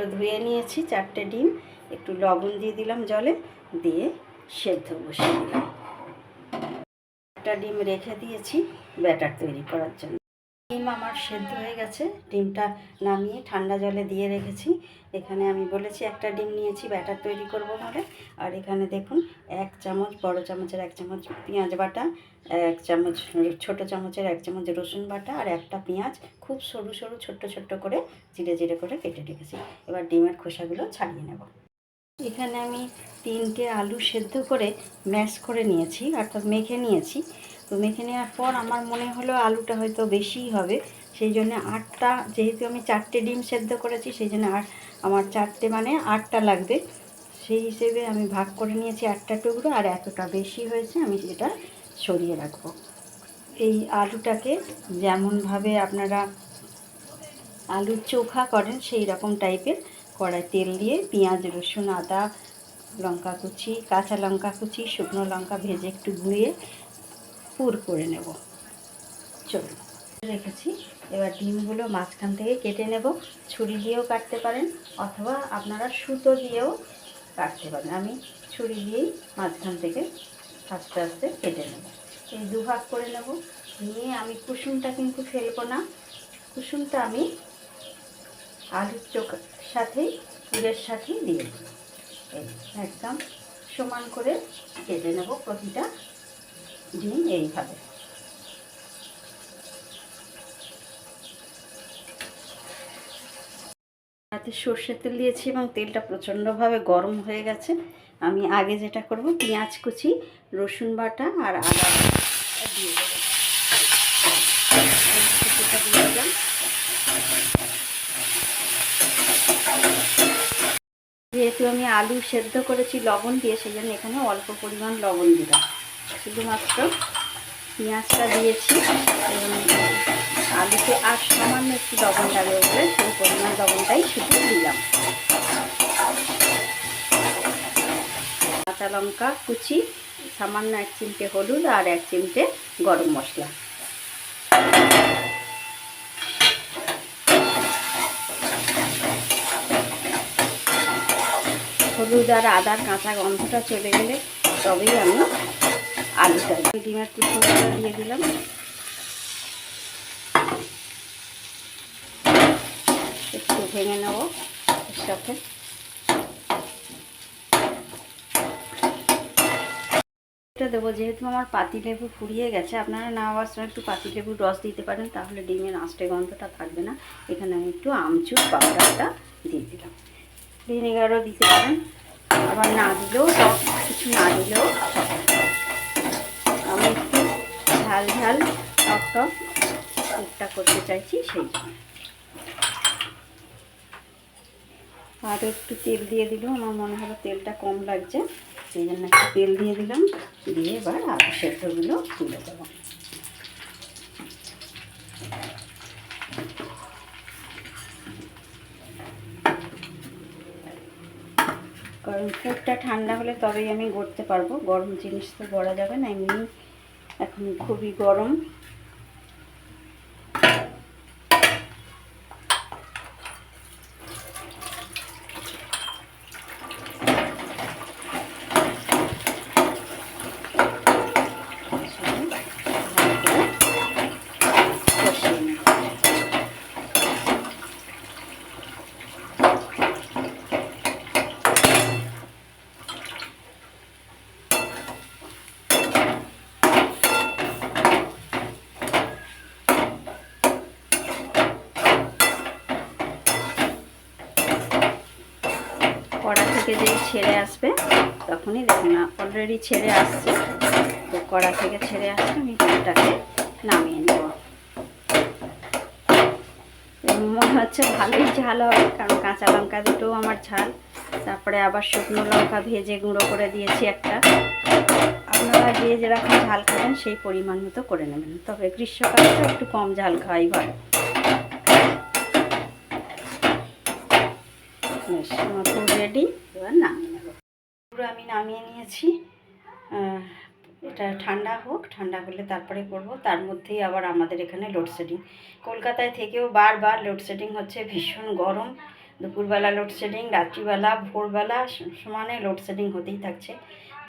ডিমগুলো ধুয়ে নিয়েছি, চারটে ডিম, একটু লবণ দিয়ে দিলাম জলে, দিয়ে সেদ্ধ বসিয়ে দিলাম। একটা ডিম রেখে দিয়েছি, ব্যাটার তৈরি করার জন্য। ডিম আমার সেদ্ধ হয়ে গেছে। ডিমটা নামিয়ে ঠান্ডা জলে দিয়ে রেখেছি। এখানে আমি বলেছি একটা ডিম নিয়েছি, ব্যাটার তৈরি করব বলে আর এখানে দেখুন, এক চামচ, বড় চামচের এক চামচ পেঁয়াজ বাটা, এক চামচ ছোট চামচের এক চামচ রসুন বাটা, আর একটা পেঁয়াজ খুব সরু সরু, ছোট্ট ছোট্ট করে জিরে জিরে করে কেটে রেখেছি। এবার ডিমের খোসাগুলো ছাড়িয়ে নেব। এখানে আমি তিনটে আলু সেদ্ধ করে ম্যাশ করে নিয়েছি, অর্থাৎ মেখে নিয়েছি। তো মেখে নেওয়ার পর আমার মনে হলো আলুটা হয়তো বেশিই হবে। সেই জন্য আটটা, যেহেতু আমি চারটে ডিম সেদ্ধ করেছি, সেই জন্য আর আমার চারটে মানে আটটা লাগবে। সেই হিসেবে আমি ভাগ করে নিয়েছি আটটা টুকরো আর এতটা বেশি হয়েছে আমি সেটা সরিয়ে রাখব। এই আলুটাকে যেমনভাবে আপনারা আলুর চোখা করেন, সেই রকম টাইপের কড়াই তেল দিয়ে পেঁয়াজ, রসুন, আদা, লঙ্কা কুচি, কাঁচা লঙ্কা কুচি, শুকনো লঙ্কা ভেজে একটু গুঁড়িয়ে পুর করে নেব। চলুন রেখেছি। এবার ডিমগুলো মাঝখান থেকে কেটে নেব। ছুরি দিয়েও কাটতে পারেন অথবা আপনারা সুতো দিয়েও কাটতে পারেন। আমি ছুরি দিয়েই মাঝখান থেকে আস্তে আস্তে কেটে নেব। এই দুভাগ করে নেব। নিয়ে আমি কুসুমটা কিন্তু ফেলব না। কুসুমটা আমি আলুর চোখ সাথেই, পুরের সাথেই দিয়ে দেব। একদম সমান করে কেটে নেব প্রতিটা ডিম এইভাবে হাতে সর্ষের তেল দিয়েছি এবং তেলটা প্রচণ্ডভাবে গরম হয়ে গেছে। আমি আগে যেটা করব, পেঁয়াজ কুচি, রসুন বাটা আর আদা দিয়ে দেবো। যেহেতু আমি আলু সেদ্ধ করেছি লবণ দিয়ে, সেই জন্য এখানে অল্প পরিমাণ লবণ দিলাম। শুধুমাত্র পেঁয়াজটা দিয়েছি আলুতে আর সামান্য একটু লবণ বলে সেই পরিমাণ লবণটাই শুধু দিলাম। কাঁচা লঙ্কা কুচি, সামান্য এক চিমটে হলুদ আর এক চিমটে গরম মশলা। হলুদ আর আদার কাঁচা গন্ধটা চলে গেলে তবেই আমি আলুটা ডিমের কুচুটা দিয়ে দিলাম। একটু ভেঙে নেব এর সাথে। দেবো, যেহেতু আমার পাতিলেবু ফুরিয়ে গেছে, আপনারা না হওয়ার সময় একটু পাতিলেবুর রস দিতে পারেন, তাহলে ডিমের আঁশটে গন্ধটা থাকবে না। এখানে আমি একটু আমচুর পাউডারটা দিয়ে দিলাম। ভিনেগারও দিতে পারেন, আবার না দিলেও কিছু না দিলেও আমি একটু ঝাল ঝাল টক টক স্যুপটা করতে চাইছি সেই আরও একটু তেল দিয়ে দিলেও আমার মনে হলো তেলটা কম লাগছে, সেই জন্য একটু তেল দিয়ে দিলাম, দিয়ে এবার আলু সেদ্ধগুলো তুলে দেবো। কারণ ঠান্ডা হলে তবেই আমি গড়তে পারব। গরম জিনিস তো গড়া যাবে না, এমনি এখন খুবই গরম কষিয়ে নেব কড়া থেকে যেই ছেড়ে আসবে, তখনই দেখুন অলরেডি ছেড়ে আসছে। তো কড়া থেকে ছেড়ে আসছে, আমি তেলটাকে নামিয়ে নেব। মনে হচ্ছে ভালোই ঝাল হবে, কারণ কাঁচা লঙ্কা দুটোও আমার ঝাল। তারপরে আবার শুকনো লঙ্কা ভেজে গুঁড়ো করে দিয়েছি একটা। আপনারা যে যেরকম ঝাল খাবেন, সেই পরিমাণ মতো করে নেবেন। তবে গ্রীষ্মকালে তো একটু কম ঝাল খাওয়াই ভালো রেডি এবার নামিয়ে নেব। পুরো আমি নামিয়ে নিয়েছি। এটা ঠান্ডা হোক, ঠান্ডা হলে তারপরে করব। তার মধ্যেই আবার আমাদের এখানে লোডশেডিং কলকাতায় থেকেও বারবার লোডশেডিং হচ্ছে। ভীষণ গরম। দুপুরবেলা লোডশেডিং রাত্রিবেলা, ভোরবেলা সমানে লোডশেডিং হতেই থাকছে।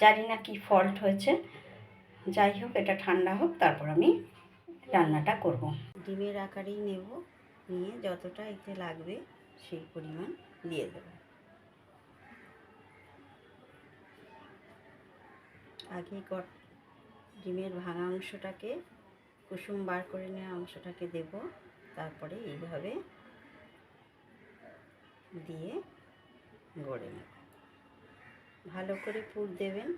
জানি না কি ফল্ট হয়েছে। যাই হোক, এটা ঠান্ডা হোক, তারপর আমি রান্নাটা করব। ডিমের আকারেই নেব। নিয়ে যতটা এতে লাগবে সেই পরিমাণ দিয়ে দেব আগে ডিমের ভাঙা অংশটাকে, কুসুম বার করে নেওয়া অংশটাকে দেব। তারপরে এইভাবে দিয়ে গড়ে নেব। ভালো করে পুর দেবেন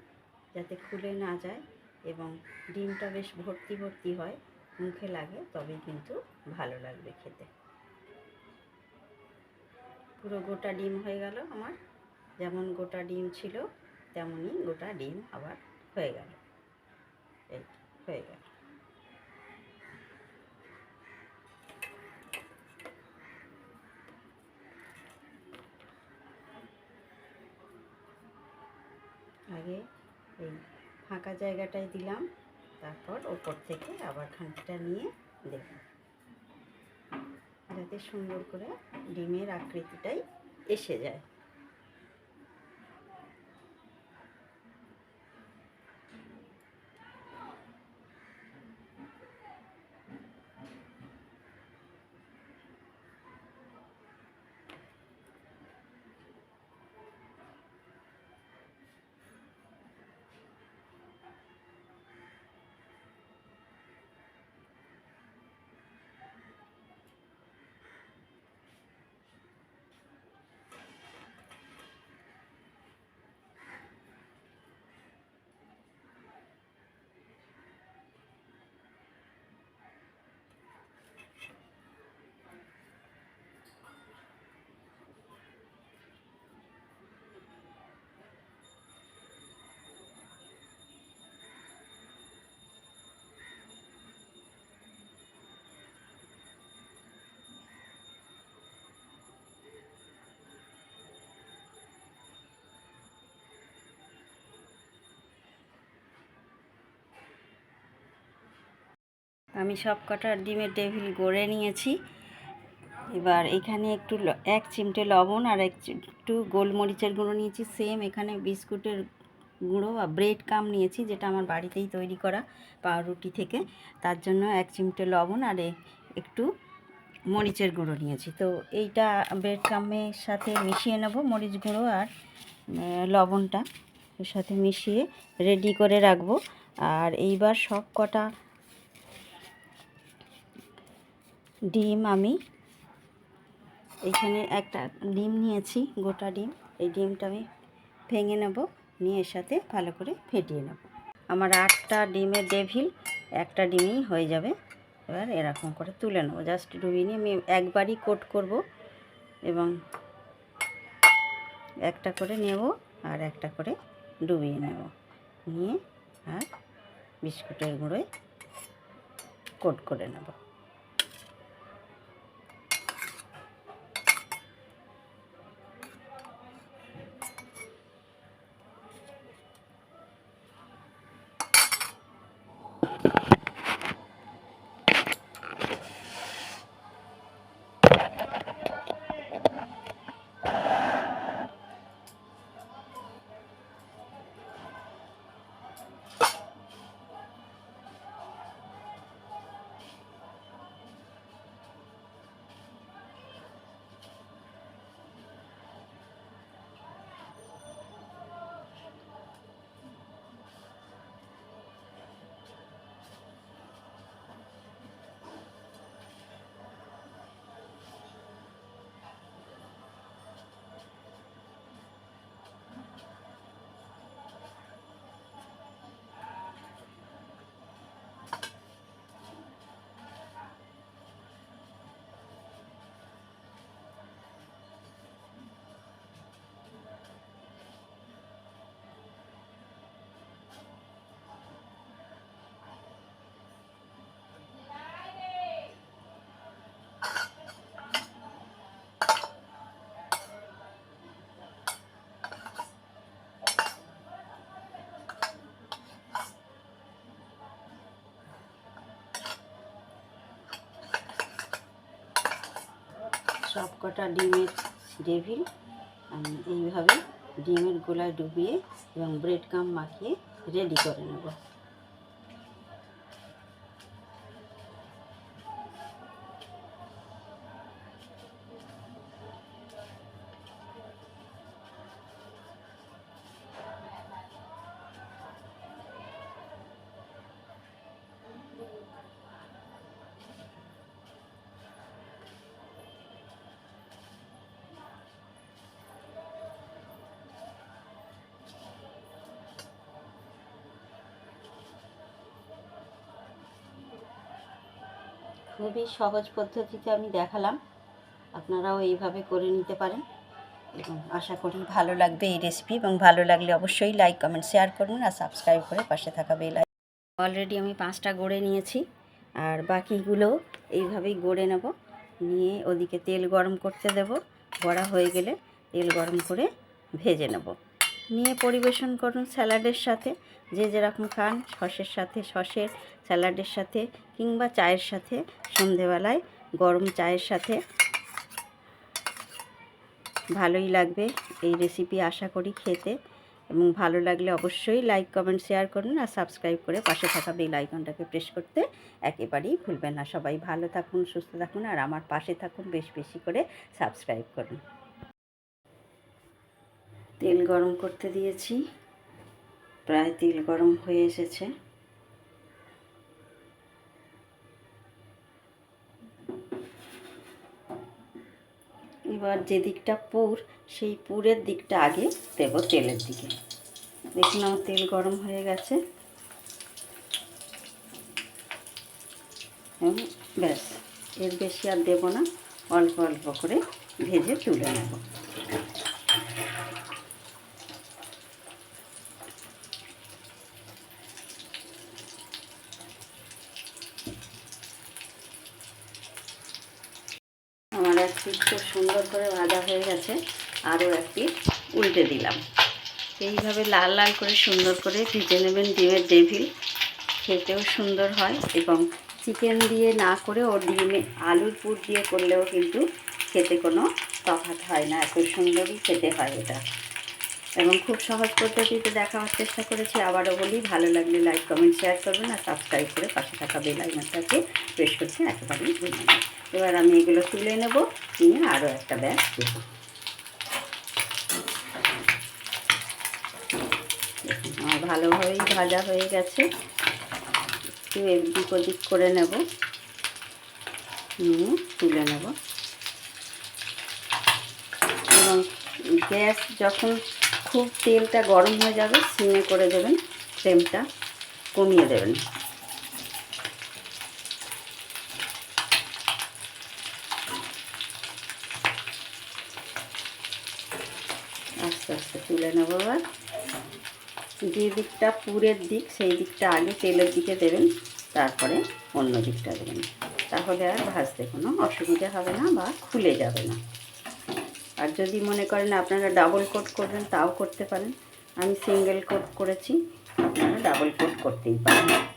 যাতে খুলে না যায় এবং ডিমটা বেশ ভর্তি ভর্তি হয়, মুখে লাগে, তবেই কিন্তু ভালো লাগবে খেতে। পুরো গোটা ডিম হয়ে গেল আমার। যেমন গোটা ডিম ছিল, তেমনই গোটা ডিম আবার হয়ে গেল। এই হয়ে গেল। আগে এই ফাঁকা জায়গাটায় দিলাম, তারপর ওপর থেকে আবার খানিকটা নিয়ে দেব। সুন্দর করে ডিমের আকৃতিটাই এসে যায়। আমি সব কটা ডিমের টেবিল গড়ে নিয়েছি। এবার এখানে একটু এক চিমটে লবণ আর এক একটু গোলমরিচের গুঁড়ো নিয়েছি। সেম এখানে বিস্কুটের গুঁড়ো বা ব্রেড কাম নিয়েছি, যেটা আমার বাড়িতেই তৈরি করা পাউরুটি থেকে। তার জন্য এক চিমটে লবণ আর একটু মরিচের গুঁড়ো নিয়েছি। তো এইটা ব্রেড কামের সাথে মিশিয়ে নেব মরিচ গুঁড়ো আর লবণটা এর সাথে মিশিয়ে রেডি করে রাখব। আর এইবার সব কটা ডিম আমি। এখানে একটা ডিম নিয়েছি, গোটা ডিম। এই ডিমটা আমি ভেঙে নেব, নিয়ে এর সাথে ভালো করে ফেটিয়ে নেব। আমার আটটা ডিমের ডেভিল, একটা ডিমই হয়ে যাবে। এবার এরকম করে তুলে নেব। জাস্ট ডুবিয়ে নিয়ে আমি একবারই কোট করব এবং একটা করে নেব আর একটা করে ডুবিয়ে নেব। নিয়ে আর বিস্কুটের গুঁড়োয় কোট করে নেব। সব কটা ডিমের ডেভিল আমি এইভাবে ডিমের গোলায় ডুবিয়ে এবং ব্রেড কাম মাখিয়ে রেডি করে নেব। খুবই সহজ পদ্ধতিতে আমি দেখালাম। আপনারাও এইভাবে করে নিতে পারেন এবং আশা করি ভালো লাগবে এই রেসিপি এবং ভালো লাগলে অবশ্যই লাইক কমেন্ট শেয়ার করুন আর সাবস্ক্রাইব করে পাশে থাকা বেল অলরেডি আমি পাঁচটা গড়ে নিয়েছি আর বাকিগুলো এইভাবেই গড়ে নেব। নিয়ে ওদিকে তেল গরম করতে দেব। গড়া হয়ে গেলে তেল গরম করে ভেজে নেব। নিয়ে পরিবেশন করুন স্যালাডের সাথে। যে যেরকম খান সসের সাথে, সসের স্যালাডের সাথে কিংবা চায়ের সাথে, সন্ধেবেলায় গরম চায়ের সাথে। ভালোই লাগবে এই রেসিপি আশা করি খেতে এবং ভালো লাগলে অবশ্যই লাইক কমেন্ট শেয়ার করুন আর সাবস্ক্রাইব করে পাশে থাকা বেল আইকনটাকে প্রেস করতে একেবারেই ভুলবেন না। সবাই ভালো থাকুন, সুস্থ থাকুন আর আমার পাশে থাকুন বেশ বেশি করে সাবস্ক্রাইব করুন। তেল গরম করতে দিয়েছি। প্রায় তেল গরম হয়ে এসেছে। এবার যে দিকটা পুর, সেই পুরের দিকটা আগে দেবো তেলের দিকে। দেখুন আমার তেল গরম হয়ে গেছে। ব্যাস। এর বেশি আর দেবো না, অল্প অল্প করে ভেজে তুলে নেব আমার এক পিস খুব সুন্দর করে ভাজা হয়ে গেছে, আরও এক পিস উল্টে দিলাম। এইভাবে লাল লাল করে সুন্দর করে ভেজে নেবেন ডিমের ডেভিল, খেতেও সুন্দর হয় এবং চিকেন দিয়ে না করে ও ডিমে আলুর পুর দিয়ে করলেও কিন্তু খেতে কোনো তফাৎ হয় না, এত সুন্দরই খেতে হয় এটা। এবং খুব সহজ পদ্ধতিতে দেখাবার চেষ্টা করেছি। আবারও বলি, ভালো লাগলে লাইক কমেন্ট শেয়ার করবেন আর সাবস্ক্রাইব করে পাশে থাকা বেল আইকনটাকে প্রেস করতে একেবারেই ভুলবেন না। এবার আমি এগুলো তুলে নেব, নিয়ে আরও একটা ব্যাগ দেবো আমার ভালোভাবেই ভাজা হয়ে গেছে। একটু এদিক ওদিক করে নেব, নিয়ে তুলে নেব। এবং গ্যাস যখন খুব তেলটা গরম হয়ে যাবে, সিমে করে দেবেন, ফ্লেমটা কমিয়ে দেবেন। আস্তে আস্তে তুলে নেব এবার। যে দিকটা পুরের দিক, সেই দিকটা আগে তেলের দিকে দেবেন, তারপরে অন্য দিকটা দেবেন। তাহলে আর ভাজতে কোনো অসুবিধা হবে না বা খুলে যাবে না। আর যদি মনে করেন আপনারা ডাবল কোট করবেন, তাও করতে পারেন। আমি সিঙ্গেল কোট করেছি, আপনারা ডাবল কোট করতেই পারেন।